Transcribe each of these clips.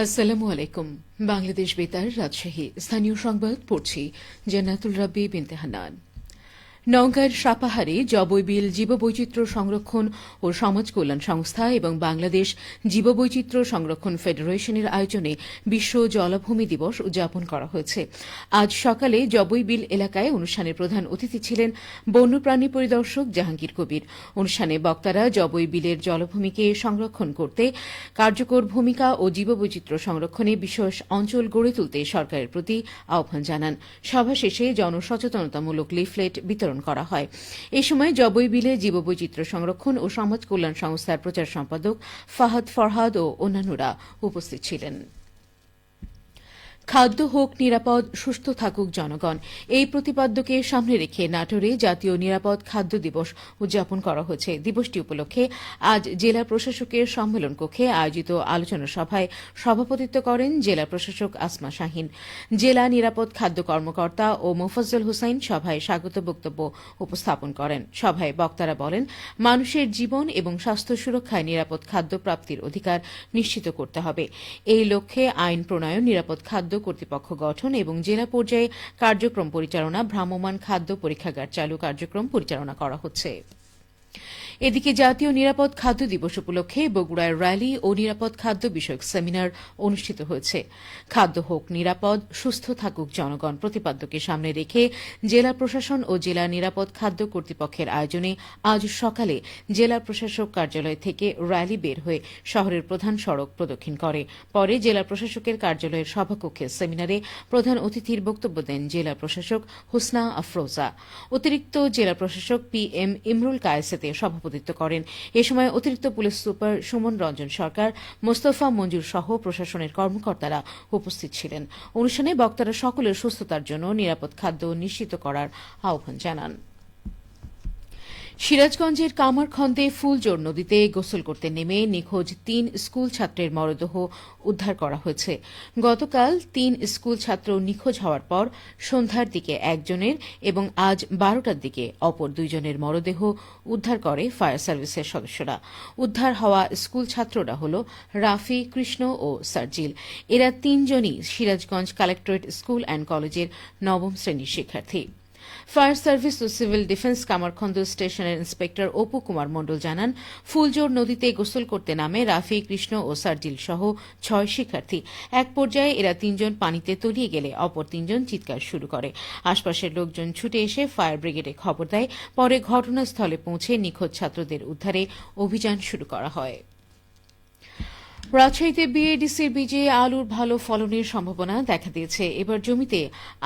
আসসালামু আলাইকুম। বাংলাদেশ বেতার রাজশাহী। স্থানীয় সংবাদ পড়ছি জান্নাতুল রাব্বি বিনতে হান্নান। নওগাঁর সাপাহারে জবৈবিল জীববৈচিত্র্য সংরক্ষণ ও সমাজ কল্যাণ সংস্থা এবং বাংলাদেশ জীববৈচিত্র্য সংরক্ষণ ফেডারেশনের আয়োজনে বিশ্ব জলাভূমি দিবস উদযাপন করা হয়েছে। আজ সকালে জবৈবিল এলাকায় অনুষ্ঠানের প্রধান অতিথি ছিলেন বন্যপ্রাণী পরিদর্শক জাহাঙ্গীর কবির। অনুষ্ঠানে বক্তারা জবৈবিলের জলভূমিকে সংরক্ষণ করতে কার্যকর ভূমিকা ও জীববৈচিত্র্য সংরক্ষণে বিশেষ অঞ্চল গড়ে তুলতে সরকারের প্রতি আহ্বান জানান। সভা শেষে জনসচেতনতামূলক লিফলেট বিতরণ করা হয়। এ সময় জবই বিলে জীববৈচিত্র্য সংরক্ষণ ও সমাজ কল্যাণ সংস্থার প্রচার সম্পাদক ফাহাদ ফরহাদ ও অন্যান্যরা উপস্থিত ছিলেন। খাদ্য হোক, নিরাপদ, সুস্থ থাকুক জনগণ। এই প্রতিপাদ্যকে সামনে রেখে নাটোরে জাতীয় নিরাপদ খাদ্য দিবস উদযাপন করা হয়েছে দিবসটি উপলক্ষে আজ জেলা প্রশাসকের সম্মেলন কক্ষে আয়োজিত আলোচনা সভায় সভাপতিত্ব করেন জেলা প্রশাসক আসমা শাহিন। জেলা নিরাপদ খাদ্য কর্মকর্তা ও মোফাজ্জল হুসাইন সভায় স্বাগত বক্তব্য উপস্থাপন করেন। সভায় বক্তারা বলেন, মানুষের জীবন এবং স্বাস্থ্য সুরক্ষায় নিরাপদ খাদ্য প্রাপ্তির অধিকার নিশ্চিত করতে হবে। এই লক্ষ্যে আইন প্রণয়ন, নিরাপদ খাদ্য কর্তৃপক্ষ গঠন এবং জেলা পর্যায়ে কার্যক্রম পরিচালনা, ভ্রাম্যমাণ খাদ্য পরীক্ষাগার চালু কার্যক্রম পরিচালনা করা হচ্ছে। এদিকে জাতীয় নিরাপদ খাদ্য দিবস উপলক্ষে বগুড়ায় র্যালি ও নিরাপদ খাদ্য বিষয়ক সেমিনার অনুষ্ঠিত হয়েছে। খাদ্য হোক নিরাপদ, সুস্থ থাকুক জনগণ প্রতিপাদ্যকে সামনে রেখে জেলা প্রশাসন ও জেলা নিরাপদ খাদ্য কর্তৃপক্ষের আয়োজনে আজ সকালে জেলা প্রশাসক কার্যালয় থেকে র্যালি বের হয়ে শহরের প্রধান সড়ক প্রদক্ষিণ করে। পরে জেলা প্রশাসকের কার্যালয়ের সভাকক্ষে সেমিনারে প্রধান অতিথির বক্তব্য দেন জেলা প্রশাসক হুসনা আফরোজা। অতিরিক্ত জেলা প্রশাসক পি এম ইমরুল কায়েসেতে সভাপতিত্ব করেন। এ সময় অতিরিক্ত পুলিশ সুপার সুমন রঞ্জন সরকার, মোস্তফা মঞ্জুর সহ প্রশাসনের কর্মকর্তারা উপস্থিত ছিলেন। অনুষ্ঠানে বক্তারা সকলের সুস্থতার জন্য নিরাপদ খাদ্য নিশ্চিত করার আহ্বান জানান। সিরাজগঞ্জের কামারখন্দে ফুলজোর নদীতে গোসল করতে নেমে নিখোঁজ তিন স্কুল ছাত্রের মরদেহ উদ্ধার করা হয়েছে। গতকাল তিন স্কুল ছাত্র নিখোঁজ হওয়ার পর সন্ধ্যার দিকে একজনের এবং আজ বারোটার দিকে অপর দুইজনের মরদেহ উদ্ধার করে ফায়ার সার্ভিসের সদস্যরা। উদ্ধার হওয়া স্কুল ছাত্ররা হল রাফি, কৃষ্ণ ও সার্জিল। এরা তিনজনই সিরাজগঞ্জ কালেক্টরেট স্কুল অ্যান্ড কলেজের নবম শ্রেণির শিক্ষার্থী। ফায়ার সার্ভিস ও সিভিল ডিফেন্স কামারখন্দ স্টেশনের ইন্সপেক্টর অপু কুমার মণ্ডল জানান, ফুলজোর নদীতে গোসল করতে নামে রাফি, কৃষ্ণ ও সার্জিল সহ ছয় শিক্ষার্থী। এক পর্যায়ে এরা তিনজন পানিতে তলিয়ে গেলে অপর তিনজন চিৎকার শুরু করে। আশপাশের লোকজন ছুটে এসে ফায়ার ব্রিগেডে খবর দেয়, পরে ঘটনাস্থলে পৌঁছে নিখোঁজ ছাত্রদের উদ্ধারে অভিযান শুরু করা হয়। রাজশাহীতে বিএডিসির বীজে আলুর ভালো ফলনের সম্ভাবনা দেখা দিয়েছে। এবার জমিতে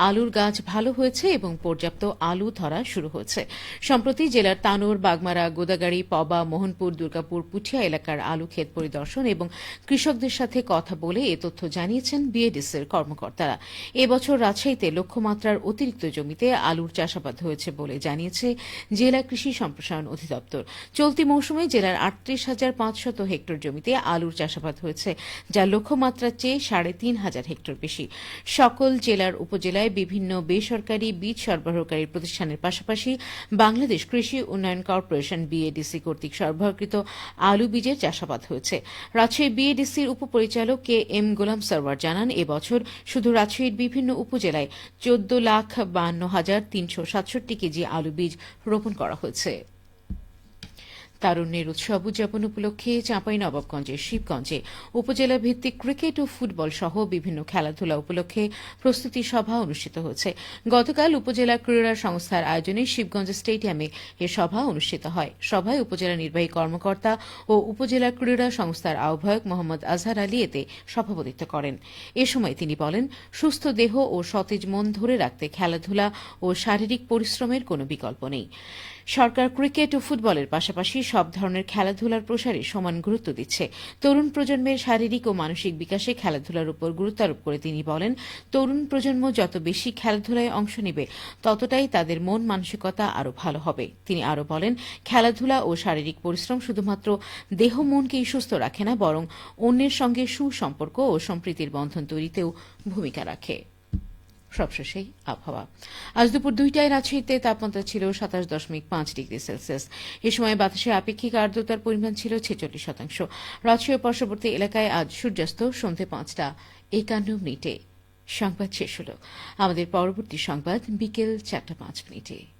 আলুর গাছ ভালো হয়েছে এবং পর্যাপ্ত আলু ধরা শুরু হয়েছে। সম্প্রতি জেলার তানোর, বাগমারা, গোদাগাড়ি, পবা, মোহনপুর, দুর্গাপুর, পুঠিয়া এলাকার আলু ক্ষেত পরিদর্শন এবং কৃষকদের সাথে কথা বলে এ তথ্য জানিয়েছেন বিএডিসির কর্মকর্তারা। এবছর রাজশাহীতে লক্ষ্যমাত্রার অতিরিক্ত জমিতে আলুর চাষাবাদ হয়েছে বলে জানিয়েছে জেলা কৃষি সম্প্রসারণ অধিদপ্তর। চলতি মৌসুমে জেলার আটত্রিশ হাজার পাঁচশত হেক্টর জমিতে আলুর চাষাবাদ হয়েছে, যা লক্ষ্যমাত্রার চেয়ে সাড়ে তিন হাজার হেক্টর বেশি। সকল জেলার উপজেলায় বিভিন্ন বেসরকারি বীজ সরবরাহকারী প্রতিষ্ঠানের পাশাপাশি বাংলাদেশ কৃষি উন্নয়ন কর্পোরেশন বিএডিসি কর্তৃক সরবরাহকৃত আলু বীজের চাষাবাদ হয়েছে। রাজশাহী বিএডিসির উপপরিচালক কে এম গোলাম সরওয়ার জানান, এবছর শুধু রাজশাহীর বিভিন্ন উপজেলায় চোদ্দ লাখ বান্ন হাজার তিনশো সাতষট্টি কেজি আলু বীজ রোপণ করা হয়েছে। তারুণ্যের উৎসব উদযাপন উপলক্ষে চাঁপাই নবাবগঞ্জের শিবগঞ্জে উপজেলা ভিত্তিক ক্রিকেট ও ফুটবল সহ বিভিন্ন খেলাধুলা উপলক্ষে প্রস্তুতি সভা অনুষ্ঠিত হয়েছে গতকাল উপজেলা ক্রীড়া সংস্থার আয়োজনে শিবগঞ্জ স্টেডিয়ামে এ সভা অনুষ্ঠিত হয়। সভায় উপজেলা নির্বাহী কর্মকর্তা ও উপজেলা ক্রীড়া সংস্থার আহ্বায়ক মোহাম্মদ আজহার আলী এতে সভাপতিত্ব করেন। এ সময় তিনি বলেন, সুস্থ দেহ ও সতেজ মন ধরে রাখতে খেলাধুলা ও শারীরিক পরিশ্রমের কোনো বিকল্প নেই। সরকার ক্রিকেট ও ফুটবলের পাশাপাশি সব ধরনের খেলাধুলার প্রসারে সমান গুরুত্ব দিচ্ছে। তরুণ প্রজন্মের শারীরিক ও মানসিক বিকাশে খেলাধুলার উপর গুরুত্ব আরোপ করে তিনি বলেন, তরুণ প্রজন্ম যত বেশি খেলাধুলায় অংশ নেবে, ততটাই তাদের মন মানসিকতা আরও ভালো হবে। তিনি আরও বলেন, খেলাধুলা ও শারীরিক পরিশ্রম শুধুমাত্র দেহ মনকেই সুস্থ রাখে না, বরং অন্যের সঙ্গে সুসম্পর্ক ও সম্প্রীতির বন্ধন তৈরিতেও ভূমিকা রাখে। সবশেষেই আবহাওয়া। আজ দুপুর দুইটায় রাজশাহীতে তাপমাত্রা ছিল সাতাশ দশমিক পাঁচ ডিগ্রি সেলসিয়াস। এ সময় বাতাসের আপেক্ষিক আর্দ্রতার পরিমাণ ছিল ছেচল্লিশ শতাংশ। রাজশাহী পার্শ্ববর্তী এলাকায় আজ সূর্যাস্ত সন্ধে পাঁচটা একান্ন মিনিটে। সংবাদ শেষ হল। আমাদের পরবর্তী সংবাদ বিকেল চারটা পাঁচ মিনিটে।